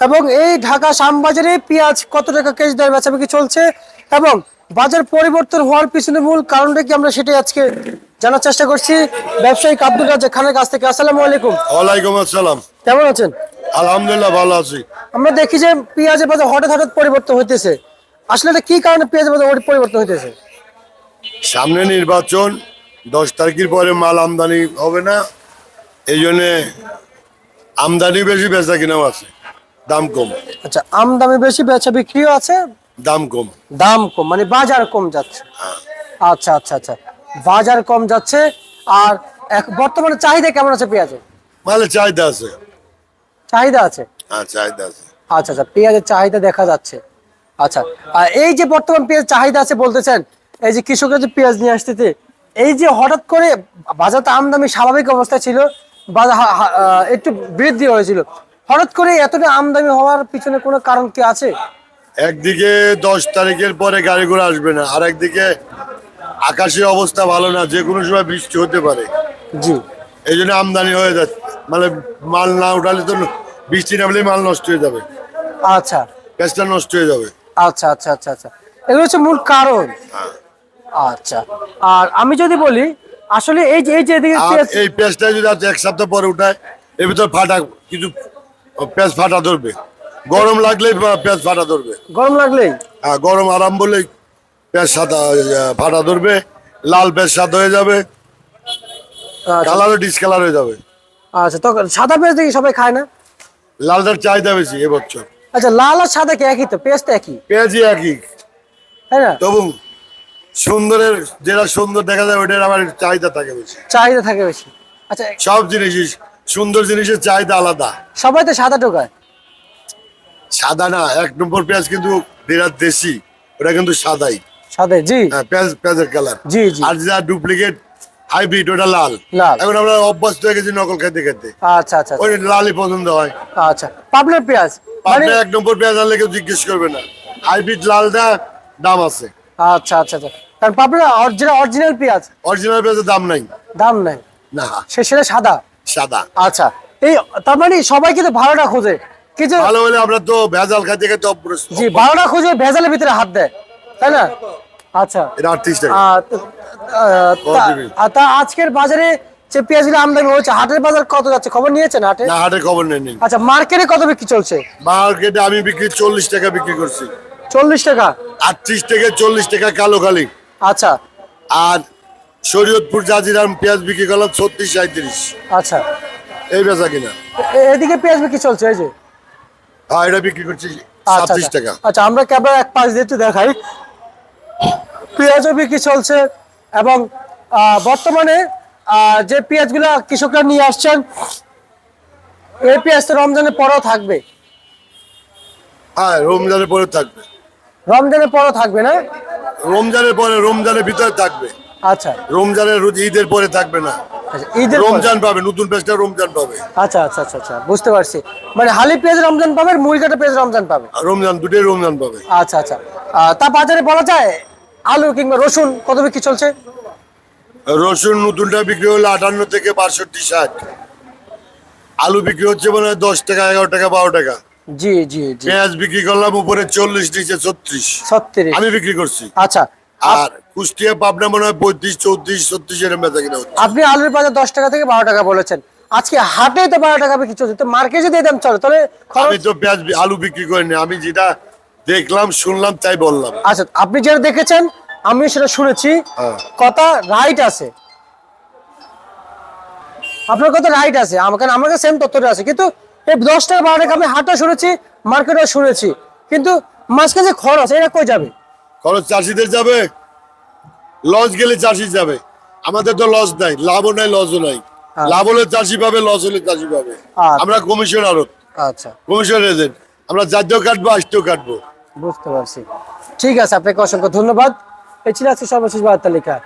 এবং এই ঢাকা শ্যামবাজারে পেঁয়াজ কত টাকা কেজি দর বেচাবেচি চলছে এবং বাজার পরিবর্তন হওয়ার পিছনে মূল কারণটা কি আমরা সেটাই আজকে জানার চেষ্টা করছি। ব্যবসায়িক আব্দুল রাজ্জাক খানের কাছ থেকে। আসসালামু আলাইকুম। ওয়ালাইকুম আসসালাম। কেমন আছেন? আলহামদুলিল্লাহ ভালো আছি। আমরা দেখি যে পেঁয়াজের বাজার হঠাৎ হঠাৎ পরিবর্তন হইতেছে। আসলে এটা কি কারণে পেঁয়াজের বাজার হঠাৎ পরিবর্তন হইতেছে? সামনে নির্বাচন দশ তারিখের পরে মাল আমদানি হবে না। এই জন্যে আমদানি বেশি বেচা কিনাও আছে। দাম কম। আচ্ছা আমদামি বেশি বেচা বিক্রিও আছে? দাম কম। দাম কম মানে বাজার কম যাচ্ছে। আচ্ছা আচ্ছা আচ্ছা। বাজার কম যাচ্ছে আর এক- বর্তমানে চাহিদা কেমন আছে পেঁয়াজের? মালে চাহিদা আছে। চাহিদা আছে? হ্যাঁ চাহিদা আছে। আচ্ছা আচ্ছা পেঁয়াজের চাহিদা দেখা যাচ্ছে। আচ্ছা আর এই যে বর্তমান পেঁয়াজ চাহিদা আছে বলতেছেন এই যে কৃষকরা যে পেঁয়াজ নিয়ে আসতেছে এই যে হঠাৎ করে বাজারটা আমদানি স্বাভাবিক অবস্থায় ছিল বাজার একটু বৃদ্ধি হয়েছিল। হঠাৎ করে এতটা আমদানি হওয়ার পিছনে কোনো কারণ কি আছে? একদিকে দশ তারিখের পরে গাড়ি ঘোড়া আসবে না আর একদিকে আকাশের অবস্থা ভালো না যে কোনো সময় বৃষ্টি হতে পারে। জি। এই জন্য আমদানি হয়ে যাচ্ছে। মানে মাল না উঠালে তো বৃষ্টি নামলে মাল নষ্ট হয়ে যাবে। আচ্ছা। গ্যাসটা নষ্ট হয়ে যাবে। আচ্ছা আচ্ছা আচ্ছা আচ্ছা। এগুলো হচ্ছে মূল কারণ। আচ্ছা। আর আমি যদি বলি আসলে এই যে এই যে এদিকে এই পেঁচটা যদি এক সপ্তাহ পরে উঠায় এর ভিতর ফাটা কিছু পেঁচ ফাটা ধরবে। গরম লাগলেই পেঁয়াজ ফাটা ধরবে। গরম লাগলেই? হ্যাঁ গরম আরাম বলেই পেঁয়াজ সাদা ফাটা ধরবে। লাল পেঁচ সাদা হয়ে যাবে। আচ্ছা। কালারও ডিসকালার হয়ে যাবে। আচ্ছা তো সাদা পেঁয়াজ দেখি সবাই খায় না? লালটার চাহিদা বেশি এবছর। আচ্ছা লাল আর সাদা কি একই তো? পেঁয়াজ তো একই? পেঁয়াজি একই। তাই না? তবু সুন্দরের যেটা সুন্দর দেখা যায় ওইটার আমার চাহিদা থাকে বেশি। চাহিদা থাকে বেশি। আচ্ছা সব জিনিসই সুন্দর জিনিসের চাহিদা আলাদা। সবাই তো সাদা টোকায়। সাদা না এক নম্বর পেঁয়াজ কিন্তু বিরাট দেশি ওটা কিন্তু সাদাই। সাদা জি। হ্যাঁ পেঁয়াজ পেঁয়াজের কালার জি জি। আর যা ডুপ্লিকেট হাইব্রিড ওটা লাল। লাল। এখন আমরা অভ্যস্ত হয়ে গেছি নকল খেতে খেতে। আচ্ছা আচ্ছা ওই লালই পছন্দ হয়। আচ্ছা পাবনার পেঁয়াজ? মানে এক নম্বর পেঁয়াজ আনলে কেউ জিজ্ঞেস করবে না। হাইব্রিড লালটা দাম আছে। আচ্ছা আচ্ছা আচ্ছা। কারণ পাবনার অরিজিনাল অরিজিনাল পেঁয়াজ অরিজিনাল পেঁয়াজের দাম নাই। দাম নাই। না। সে সেটা সাদা। সাদা। আচ্ছা এই তার মানে সবাই কিন্তু ভালোটা খোঁজে। কিছু ভালো হলে আমরা তো ভেজাল খাইতে খাইতে অভ্যস্ত জি খুঁজে ভেজালের ভিতরে হাত দেয়। তাই না? আচ্ছা। এটা আটত্রিশ টাকা আহ, তো, তা- আজকের বাজারে যে পেঁয়াজগুলো আমদানি হচ্ছে হাটের বাজার কত যাচ্ছে? খবর নিয়েছেন হাটে? না হাটের খবর নেই আচ্ছা মার্কেটে কত বিক্রি চলছে? মার্কেটে আমি বিক্রি চল্লিশ টাকা বিক্রি করছি। চল্লিশ টাকা? আটত্রিশ থেকে চল্লিশ টাকা কালো খালি আচ্ছা। আর শরীয়তপুর জাজিরাম পেঁয়াজ বিক্রি করলাম ছত্রিশ সাঁত্রিশ আচ্ছা। এই বেচা কিনা? এদিকে পেঁয়াজ বিক্রি চলছে এই যে? হ্যাঁ এটা বিক্রি করছি আচ্ছা ছাব্বিশ আচ্ছা। টাকা। আচ্ছা আমরা ক্যামেরা এক পাশ দিয়ে একটু দেখাই। পেঁয়াজও বিক্রি চলছে এবং বর্তমানে যে পেঁয়াজগুলা কৃষকরা নিয়ে আসছেন এই পেঁয়াজ তো রমজানের পরেও থাকবে। হ্যাঁ রমজানের পরে থাকবে। রমজানের পরও থাকবে না? রমজানের পরে রমজানের ভিতরে থাকবে। আচ্ছা। রমজানের রোজ- ঈদের পরে থাকবে না। আচ্ছা ঈদের। রমজান পাবে নতুন পেঁয়াজটা রমজান পাবে। আচ্ছা আচ্ছা আচ্ছা আচ্ছা বুঝতে পারছি। মানে হালি পেঁয়াজ রমজান পাবে আর মুড়ি কাটা পেঁয়াজ রমজান পাবে? রমজান দুটোই রমজান পাবে। আচ্ছা আচ্ছা। তা বাজারে বলা যায় আলু কিংবা রসুন কত বিক্রি চলছে? রসুন নতুনটা বিক্রি হলো আটান্ন থেকে বাষট্টি ষাট। আলু বিক্রি হচ্ছে মনে দশ টাকা এগারো টাকা বারো টাকা। জি জি জি। পেঁয়াজ বিক্রি করলাম উপরে চল্লিশ নিচে ছত্রিশ। ছত্রিশ। আমি বিক্রি করছি। আচ্ছা আর কুষ্টিয়া পাবনা মনে হয় পঁয়ত্রিশ চৌত্রিশ ছত্রিশ এরকম বেচা কিনা হচ্ছে। আপনি আলুর বাজার দশ টাকা থেকে বারো টাকা বলেছেন। আজকে হাটে তো বারো টাকা বিক্রি চলছে তো মার্কেটে এই দাম চলে তাহলে আমি তো পেঁয়াজ আলু বিক্রি করিনি আমি যেটা দেখলাম শুনলাম তাই বললাম। আচ্ছা আপনি যেটা দেখেছেন আমি সেটা শুনেছি হ্যাঁ। কথা রাইট আছে। আপনার কথা রাইট আছে আমার কারণ আমার কাছে সেম তথ্যটা আছে কিন্তু এই দশ টাকা বারো টাকা আমি হাটটা শুনেছি মার্কেটে শুনেছি কিন্তু মাঝখানে যে খরচ এটা কই যাবে? খরচ চাষিদের যাবে লস গেলে চাষি যাবে। আমাদের তো লস নাই লাভও নাই লসও নাই। লাভ হলে চাষি পাবে লস হলে চাষি পাবে। আচ্ছা। আমরা কমিশন আরও আচ্ছা। কমিশন এজেন্ট আমরা জাতীয় কাটবো আসতেও কাটবো। বুঝতে পারছি। ঠিক আছে আপনাকে অসংখ্য ধন্যবাদ। এই ছিল আজকে সর্বশেষ বার্তা লেখা।